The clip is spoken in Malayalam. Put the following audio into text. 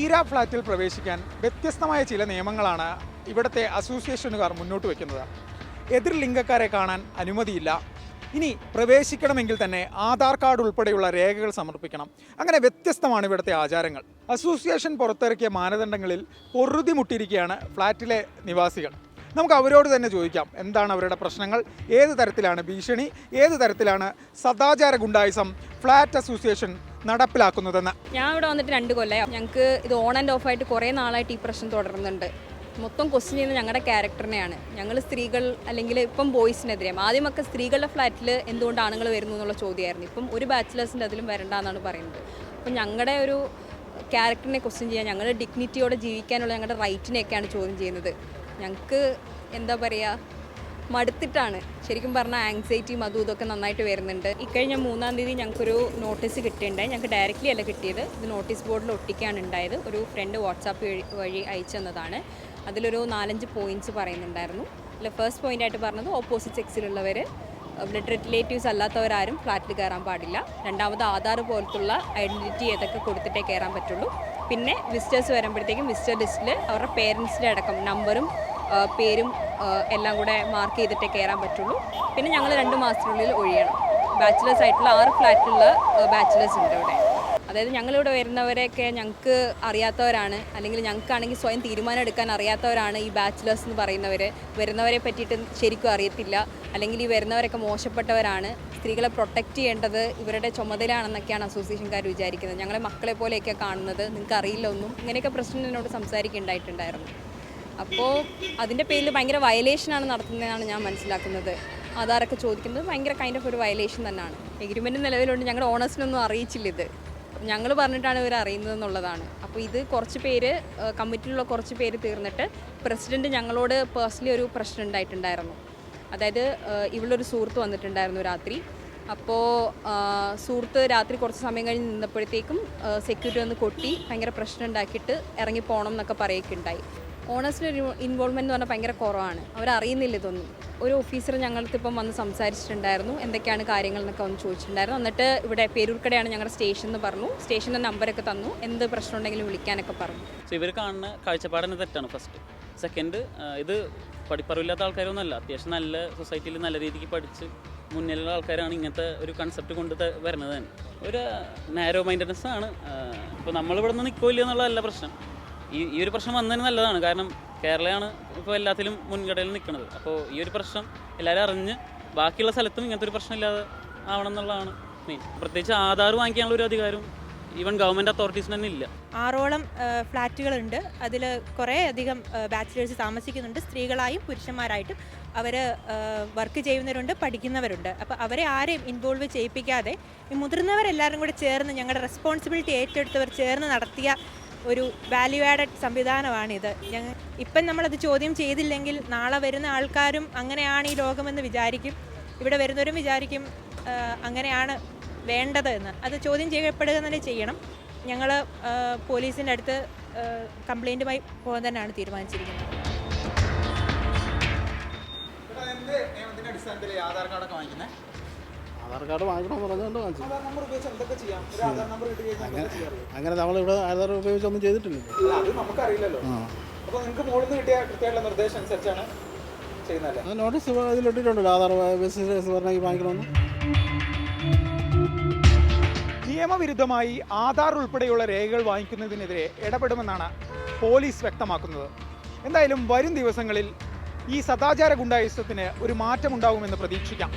ഈര ഫ്ലാറ്റിൽ പ്രവേശിക്കാൻ വ്യത്യസ്തമായ ചില നിയമങ്ങളാണ് ഇവിടുത്തെ അസോസിയേഷനുകാർ മുന്നോട്ട് വയ്ക്കുന്നത് എതിർ ലിംഗക്കാരെ കാണാൻ അനുമതിയില്ല. ഇനി പ്രവേശിക്കണമെങ്കിൽ തന്നെ ആധാർ കാർഡ് ഉൾപ്പെടെയുള്ള രേഖകൾ സമർപ്പിക്കണം. അങ്ങനെ വ്യത്യസ്തമാണ് ഇവിടുത്തെ ആചാരങ്ങൾ. അസോസിയേഷൻ പുറത്തിറക്കിയ മാനദണ്ഡങ്ങളിൽ പൊറുതി മുട്ടിയിരിക്കുകയാണ് ഫ്ലാറ്റിലെ നിവാസികൾ. നമുക്ക് അവരോട് തന്നെ ചോദിക്കാം എന്താണ് അവരുടെ പ്രശ്നങ്ങൾ? ഏത് തരത്തിലാണ് ഭീഷണി? ഏത് തരത്തിലാണ് സദാചാര ഗുണ്ടായിസം ഫ്ലാറ്റ് അസോസിയേഷൻ നടപ്പിലാക്കുന്നതെന്ന്. ഞാൻ ഇവിടെ വന്നിട്ട് രണ്ട് കൊല്ലം ഞങ്ങൾക്ക് ഇത് ഓൺ ആൻഡ് ഓഫ് ആയിട്ട് കുറേ നാളായിട്ട് ഈ പ്രശ്നം തുടരുന്നുണ്ട് മൊത്തം ക്വസ്റ്റ്യൻ ചെയ്യുന്നത് ഞങ്ങളുടെ ക്യാരക്ടറിനെയാണ് ഞങ്ങൾ സ്ത്രീകൾ അല്ലെങ്കിൽ ഇപ്പം ബോയ്സിനെതിരെ ആദ്യമൊക്കെ സ്ത്രീകളുടെ ഫ്ലാറ്റിൽ എന്തുകൊണ്ട് ആണുങ്ങൾ വരുന്നു എന്നുള്ള ചോദ്യമായിരുന്നു. ഇപ്പം ഒരു ബാച്ചിലേഴ്സിന്റെ അതിലും വരണ്ട എന്നാണ് പറയുന്നത്. അപ്പം ഞങ്ങളുടെ ഒരു ക്യാരക്ടറിനെ ക്വസ്റ്റ്യൻ ചെയ്യാൻ ഞങ്ങളുടെ ഡിഗ്നിറ്റിയോടെ ജീവിക്കാനുള്ള ഞങ്ങളുടെ റൈറ്റിനെയൊക്കെയാണ് ചോദ്യം ചെയ്യുന്നത്. ഞങ്ങൾക്ക് എന്താ പറയുക മടുത്തിട്ടാണ്. ശരിക്കും പറഞ്ഞാൽ ആങ്സൈറ്റിയും അതും ഇതൊക്കെ നന്നായിട്ട് വരുന്നുണ്ട്. ഇക്കഴിഞ്ഞ മൂന്നാം തീയതി ഞങ്ങൾക്കൊരു നോട്ടീസ് കിട്ടിയിട്ടുണ്ടായി ഞങ്ങൾക്ക് ഡയറക്റ്റ്ലി അല്ല കിട്ടിയത്. ഇത് നോട്ടീസ് ബോർഡിൽ ഒട്ടിക്കാണ് ഉണ്ടായത്. ഒരു ഫ്രണ്ട് വാട്സാപ്പ് വഴി അയച്ചു തന്നതാണ്. അതിലൊരു നാലഞ്ച് പോയിന്റ്സ് പറയുന്നുണ്ടായിരുന്നു. അതിൽ ഫസ്റ്റ് പോയിന്റ് ആയിട്ട് പറഞ്ഞത് ഓപ്പോസിറ്റ് സെക്സിലുള്ളവർ ബ്ലഡ് റിലേറ്റീവ്സ് അല്ലാത്തവരാരും ഫ്ലാറ്റിൽ കയറാൻ പാടില്ല. രണ്ടാമത് ആധാർ പോലത്തുള്ള ഐഡന്റിറ്റി ഏതൊക്കെ കൊടുത്തിട്ടേ കയറാൻ പറ്റുള്ളൂ. പിന്നെ വിസിറ്റേഴ്സ് വരുമ്പോഴത്തേക്കും വിസിറ്റർ ലിസ്റ്റിൽ അവരുടെ പേരൻസിന്റെ അടക്കം നമ്പറും പേരും എല്ലാം കൂടെ മാർക്ക് ചെയ്തിട്ടേ കയറാൻ പറ്റുള്ളൂ. പിന്നെ ഞങ്ങൾ രണ്ട് മാസത്തിനുള്ളിൽ ഒഴിയണം. ബാച്ചിലേഴ്സ് ആയിട്ടുള്ള ആറ് ഫ്ലാറ്റിലുള്ള ബാച്ചിലേഴ്സ് ഉണ്ട് ഇവിടെ. അതായത് ഞങ്ങളിവിടെ വരുന്നവരെയൊക്കെ ഞങ്ങൾക്ക് അറിയാത്തവരാണ്. അല്ലെങ്കിൽ ഞങ്ങൾക്കാണെങ്കിൽ സ്വയം തീരുമാനം എടുക്കാൻ അറിയാത്തവരാണ് ഈ ബാച്ചിലേഴ്സ് എന്ന് പറയുന്നവർ വരുന്നവരെ പറ്റിയിട്ട് ശരിക്കും അറിയത്തില്ല. അല്ലെങ്കിൽ ഈ വരുന്നവരൊക്കെ മോശപ്പെട്ടവരാണ്. സ്ത്രീകളെ പ്രൊട്ടക്റ്റ് ചെയ്യേണ്ടത് ഇവരുടെ ചുമതലയാണെന്നൊക്കെയാണ് അസോസിയേഷൻകാർ വിചാരിക്കുന്നത്. ഞങ്ങളെ മക്കളെ പോലെയൊക്കെ കാണുന്നത്. നിങ്ങൾക്ക് അറിയില്ല ഒന്നും. ഇങ്ങനെയൊക്കെ പ്രശ്നം എന്നോട് സംസാരിക്കുന്നുണ്ടായിട്ടുണ്ടായിരുന്നു അപ്പോൾ അതിന്റെ പേരിൽ ഭയങ്കര വയലേഷനാണ് നടത്തുന്നതെന്നാണ് ഞാൻ മനസ്സിലാക്കുന്നത്. ആധാറൊക്കെ ചോദിക്കുന്നത് ഭയങ്കര കൈൻഡ് ഓഫ് ഒരു വയലേഷൻ തന്നെയാണ്. എഗ്രിമെന്റ് നിലവിലുണ്ട്. ഞങ്ങളുടെ ഓണേഴ്സിനൊന്നും അറിയിച്ചില്ല ഇത്. ഞങ്ങൾ പറഞ്ഞിട്ടാണ് ഇവർ അറിയുന്നത് എന്നുള്ളതാണ്. അപ്പോൾ ഇത് കുറച്ച് പേര് കമ്മിറ്റിയിലുള്ള കുറച്ച് പേര് തീർന്നിട്ട് പ്രസിഡന്റ് ഞങ്ങളോട് പേഴ്സണലി ഒരു പ്രശ്നം ഉണ്ടായിട്ടുണ്ടായിരുന്നു. അതായത് ഇവളൊരു സുഹൃത്ത് വന്നിട്ടുണ്ടായിരുന്നു രാത്രി. അപ്പോൾ സുഹൃത്ത് രാത്രി കുറച്ച് സമയം കഴിഞ്ഞ് നിന്നപ്പോഴത്തേക്കും സെക്യൂരിറ്റി വന്ന് കൊട്ടി ഭയങ്കര പ്രശ്നം ഉണ്ടാക്കിയിട്ട് ഇറങ്ങി പോകണം എന്നൊക്കെ പറയുകയൊക്കെ ഉണ്ടായി ഒരു ഇൻവോൾവ്മെന്റ് എന്ന് പറഞ്ഞാൽ ഭയങ്കര കുറവാണ്. അവരറിയുന്നില്ല ഇതൊന്നും. ഒരു ഓഫീസർ ഞങ്ങൾക്ക് ഇപ്പം വന്ന് സംസാരിച്ചിട്ടുണ്ടായിരുന്നു. എന്തൊക്കെയാണ് കാര്യങ്ങൾ എന്നൊക്കെ വന്ന് ചോദിച്ചിട്ടുണ്ടായിരുന്നു. എന്നിട്ട് ഇവിടെ പേരൂർക്കടയാണ് ഞങ്ങളുടെ സ്റ്റേഷൻ എന്ന് പറഞ്ഞു. സ്റ്റേഷന്റെ നമ്പരൊക്കെ തന്നു. എന്ത് പ്രശ്നം ഉണ്ടെങ്കിലും വിളിക്കാനൊക്കെ പറഞ്ഞു. സോ ഇവർ കാണുന്ന കാഴ്ചപ്പാടിന് തെറ്റാണ് ഫസ്റ്റ് സെക്കൻഡ് ഇത് പഠിപ്പറിവില്ലാത്ത ആൾക്കാരൊന്നുമല്ല. അത്യാവശ്യം നല്ല സൊസൈറ്റിയിൽ നല്ല രീതിക്ക് പഠിച്ച് മുന്നിലുള്ള ആൾക്കാരാണ് ഇങ്ങനത്തെ ഒരു കൺസെപ്റ്റ് കൊണ്ട് വരുന്നത് തന്നെ. ഒരു നാരോ മൈൻഡഡ്നെസ് ആണ്. ഇപ്പോൾ നമ്മളിവിടെ നിന്ന് നിൽക്കില്ല എന്നുള്ളതല്ല പ്രശ്നം. ഈ ഈ ഒരു പ്രശ്നം വന്നതിന് നല്ലതാണ്. കാരണം കേരളയാണ് ഇപ്പോൾ എല്ലാത്തിലും മുൻകടയിൽ നിൽക്കുന്നത്. അപ്പോൾ ഈ ഒരു പ്രശ്നം എല്ലാവരും അറിഞ്ഞ് ബാക്കിയുള്ള സ്ഥലത്തും ഇങ്ങനത്തെ ഒരു പ്രശ്നം ഇല്ലാതെ ആവണം എന്നുള്ളതാണ് മെയിൻ പ്രത്യേകിച്ച് ആധാർ വാങ്ങിക്കാനുള്ള ഒരു അധികാരം ഈവൻ ഗവൺമെന്റ് അതോറിറ്റീസിന് തന്നെ ഇല്ല. ആറോളം ഫ്ലാറ്റുകളുണ്ട് അതിൽ കുറേ അധികം ബാച്ചിലേഴ്സ് താമസിക്കുന്നുണ്ട്. സ്ത്രീകളായും പുരുഷന്മാരായിട്ടും അവർ വർക്ക് ചെയ്യുന്നവരുണ്ട് പഠിക്കുന്നവരുണ്ട്. അപ്പോൾ അവരെ ആരെയും ഇൻവോൾവ് ചെയ്യിപ്പിക്കാതെ ഈ മുതിർന്നവരെല്ലാവരും കൂടെ ചേർന്ന് ഞങ്ങളുടെ റെസ്പോൺസിബിലിറ്റി ഏറ്റെടുത്തവർ ചേർന്ന് നടത്തിയ ഒരു വാല്യൂ ആഡഡ് സംവിധാനമാണിത്. ഞങ്ങൾ ഇപ്പം നമ്മളത് ചോദ്യം ചെയ്തില്ലെങ്കിൽ നാളെ വരുന്ന ആൾക്കാരും അങ്ങനെയാണ് ഈ ലോകമെന്ന് വിചാരിക്കും. ഇവിടെ വരുന്നവരും വിചാരിക്കും അങ്ങനെയാണ് വേണ്ടത് എന്ന്. അത് ചോദ്യം ചെയ്യപ്പെടുക തന്നെ ചെയ്യണം. ഞങ്ങൾ പോലീസിന്റെ അടുത്ത് കംപ്ലൈന്റുമായി പോകാൻ തന്നെയാണ് തീരുമാനിച്ചിരിക്കുന്നത്. അടിസ്ഥാനത്തിൽ ആധാർ കാർഡൊക്കെ വാങ്ങിക്കുന്നത് ആധാർ കാർഡ് വാങ്ങിക്കണമെന്ന് പറഞ്ഞുകൊണ്ട് വാങ്ങിച്ചു. അങ്ങനെ നമ്പർ ഇവിടെ എന്തൊക്കെ ചെയ്യാം? ഒരു ആധാർ അങ്ങനെ നമ്മളിവിടെ ഉപയോഗിച്ചൊന്നും ചെയ്തിട്ടില്ല. അത് നമുക്കറിയില്ലല്ലോ. അപ്പോൾ നിങ്ങൾക്ക് മുകളിൽ നിന്ന് കിട്ടിയ കൃത്യമായിട്ടുള്ള നിർദ്ദേശം അനുസരിച്ചാണ് ചെയ്യുന്നതല്ലേ? അത് നോട്ടീസ് ഇതിലിട്ടിട്ടുണ്ടല്ലോ ആധാർ ബിസിനസ് പറഞ്ഞാൽ വാങ്ങിക്കണമെന്ന്. നിയമവിരുദ്ധമായി ആധാർ ഉൾപ്പെടെയുള്ള രേഖകൾ വാങ്ങിക്കുന്നതിനെതിരെ ഇടപെടുമെന്നാണ് പോലീസ് വ്യക്തമാക്കുന്നത്. എന്തായാലും വരും ദിവസങ്ങളിൽ ഈ സദാചാര ഗുണ്ടായുസത്തിന് ഒരു മാറ്റമുണ്ടാകുമെന്ന് പ്രതീക്ഷിക്കാം.